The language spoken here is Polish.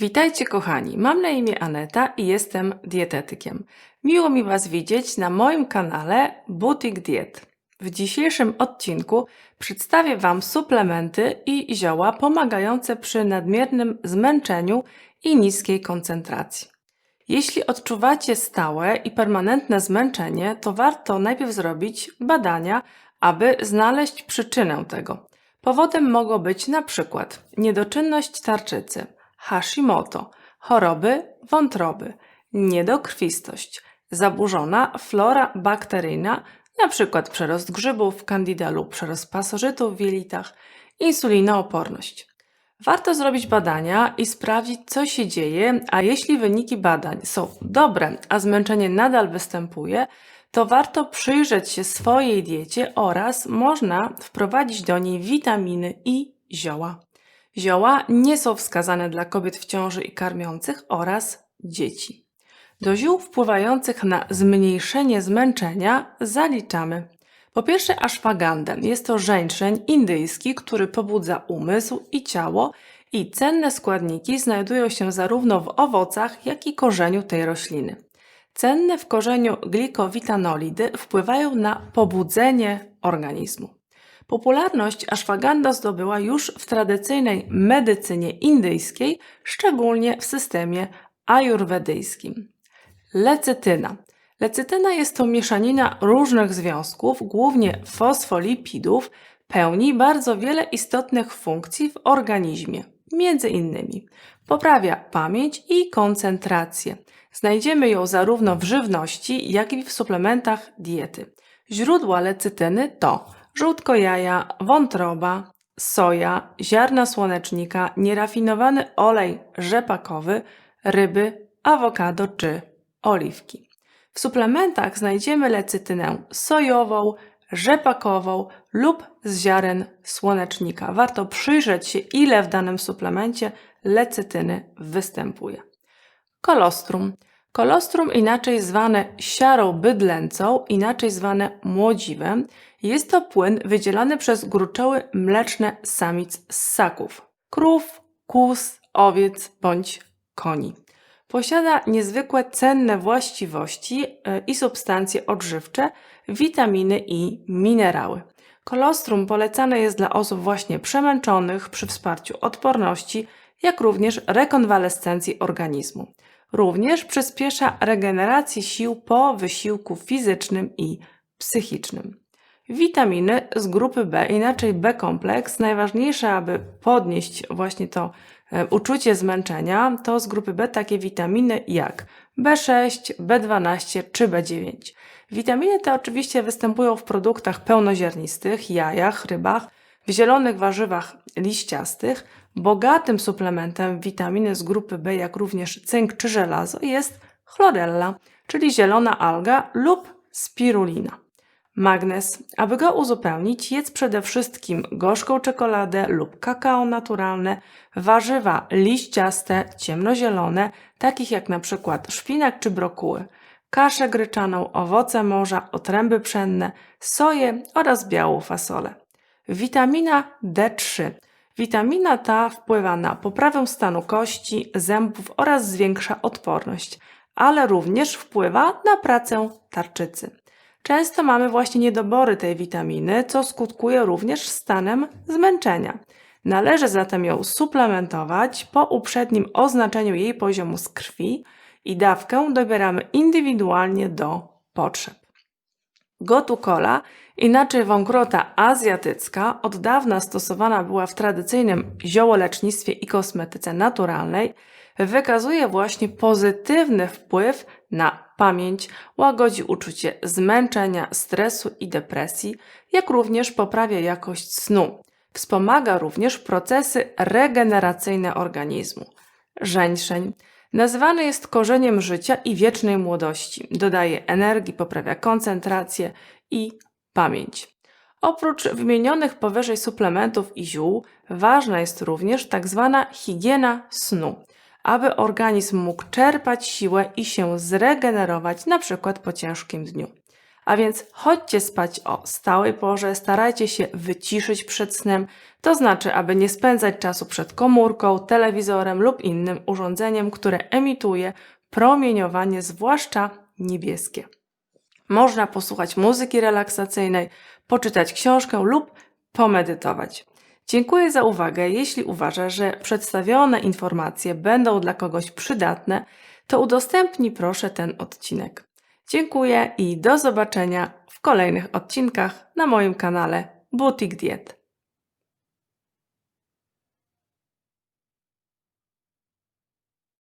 Witajcie kochani, mam na imię Aneta i jestem dietetykiem. Miło mi Was widzieć na moim kanale Butik Diet. W dzisiejszym odcinku przedstawię Wam suplementy i zioła pomagające przy nadmiernym zmęczeniu i niskiej koncentracji. Jeśli odczuwacie stałe i permanentne zmęczenie, to warto najpierw zrobić badania, aby znaleźć przyczynę tego. Powodem mogą być na przykład niedoczynność tarczycy, Hashimoto, choroby wątroby, niedokrwistość, zaburzona flora bakteryjna, np. przerost grzybów, candida lub przerost pasożytów w jelitach, insulinooporność. Warto zrobić badania i sprawdzić, co się dzieje, a jeśli wyniki badań są dobre, a zmęczenie nadal występuje, to warto przyjrzeć się swojej diecie oraz można wprowadzić do niej witaminy i zioła. Zioła nie są wskazane dla kobiet w ciąży i karmiących oraz dzieci. Do ziół wpływających na zmniejszenie zmęczenia zaliczamy po pierwsze ashwagandę. Jest to żeńszeń indyjski, który pobudza umysł i ciało i cenne składniki znajdują się zarówno w owocach, jak i korzeniu tej rośliny. Cenne w korzeniu glikowitanolidy wpływają na pobudzenie organizmu. Popularność ashwagandha zdobyła już w tradycyjnej medycynie indyjskiej, szczególnie w systemie ajurwedyjskim. Lecytyna. Lecytyna jest to mieszanina różnych związków, głównie fosfolipidów, pełni bardzo wiele istotnych funkcji w organizmie. Między innymi poprawia pamięć i koncentrację. Znajdziemy ją zarówno w żywności, jak i w suplementach diety. Źródła lecytyny to żółtko jaja, wątroba, soja, ziarna słonecznika, nierafinowany olej rzepakowy, ryby, awokado czy oliwki. W suplementach znajdziemy lecytynę sojową, rzepakową lub z ziaren słonecznika. Warto przyjrzeć się, ile w danym suplemencie lecytyny występuje. Kolostrum. Kolostrum, inaczej zwane siarą bydlęcą, inaczej zwane młodziwem, jest to płyn wydzielany przez gruczoły mleczne samic ssaków krów, kóz, owiec bądź koni. Posiada niezwykłe cenne właściwości e, i substancje odżywcze, witaminy i minerały. Kolostrum polecane jest dla osób właśnie przemęczonych przy wsparciu odporności, jak również rekonwalescencji organizmu. Również przyspiesza regenerację sił po wysiłku fizycznym i psychicznym. Witaminy z grupy B, inaczej B-kompleks, najważniejsze, aby podnieść właśnie to e, uczucie zmęczenia, to z grupy B takie witaminy jak B6, B12 czy B9. Witaminy te oczywiście występują w produktach pełnoziarnistych, jajach, rybach, w zielonych warzywach liściastych. Bogatym suplementem witaminy z grupy B, jak również cynk czy żelazo, jest chlorella, czyli zielona alga lub spirulina. Magnez. Aby go uzupełnić, jedz przede wszystkim gorzką czekoladę lub kakao naturalne, warzywa liściaste, ciemnozielone, takich jak na przykład szpinak czy brokuły, kaszę gryczaną, owoce morza, otręby pszenne, soję oraz białą fasolę. Witamina D3. Witamina ta wpływa na poprawę stanu kości, zębów oraz zwiększa odporność, ale również wpływa na pracę tarczycy. Często mamy właśnie niedobory tej witaminy, co skutkuje również stanem zmęczenia. Należy zatem ją suplementować po uprzednim oznaczeniu jej poziomu z krwi i dawkę dobieramy indywidualnie do potrzeb. Gotukola, inaczej wąkrota azjatycka, od dawna stosowana była w tradycyjnym ziołolecznictwie i kosmetyce naturalnej, wykazuje właśnie pozytywny wpływ na pamięć, łagodzi uczucie zmęczenia, stresu i depresji, jak również poprawia jakość snu. Wspomaga również procesy regeneracyjne organizmu. Żeńszeń nazywany jest korzeniem życia i wiecznej młodości. Dodaje energii, poprawia koncentrację i pamięć. Oprócz wymienionych powyżej suplementów i ziół, ważna jest również tak zwana higiena snu aby organizm mógł czerpać siłę i się zregenerować, na przykład po ciężkim dniu. A więc chodźcie spać o stałej porze, starajcie się wyciszyć przed snem, To znaczy, aby nie spędzać czasu przed komórką, telewizorem lub innym urządzeniem, które emituje promieniowanie, zwłaszcza niebieskie. Można posłuchać muzyki relaksacyjnej, poczytać książkę lub pomedytować. Dziękuję za uwagę. Jeśli uważasz, że przedstawione informacje będą dla kogoś przydatne, to udostępnij proszę ten odcinek. Dziękuję i do zobaczenia w kolejnych odcinkach na moim kanale Butik Diet.